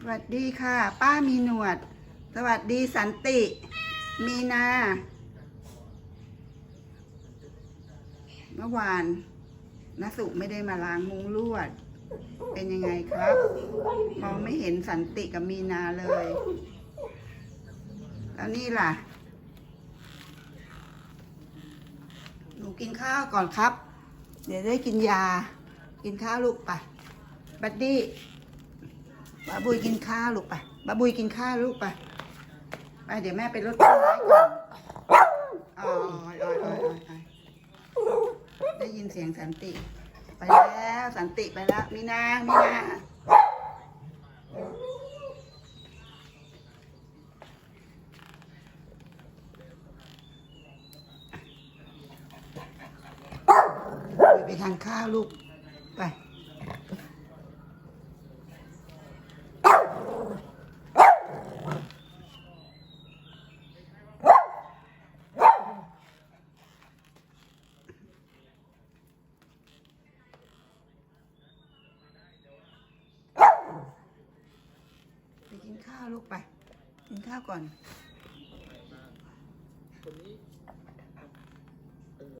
สวัสดีค่ะ ป้ามีหนวด สวัสดีสันติ มีนา เมื่อวานนสุไม่ได้มาล้างมุ้งลวด เป็นยังไงครับมองไม่เห็นสันติกับมีนาเลย แล้วนี่ล่ะ หนูกินข้าวก่อนครับ เดี๋ยวได้กินยา กินข้าวลูกไปบัดดี้ บาบุยกินข้าวลูกไปบาบุยกินข้าวลูกไปไปเดี๋ยวแม่ไปรดต้นไม้ก่อนอ๋ออ๋ออ๋อได้ยินเสียงสันติ ไปแล้วสันติไปแล้วมีนามีนาไปทานข้าวลูกไป กินข้าวลูกไป กินข้าวก่อนคนนี้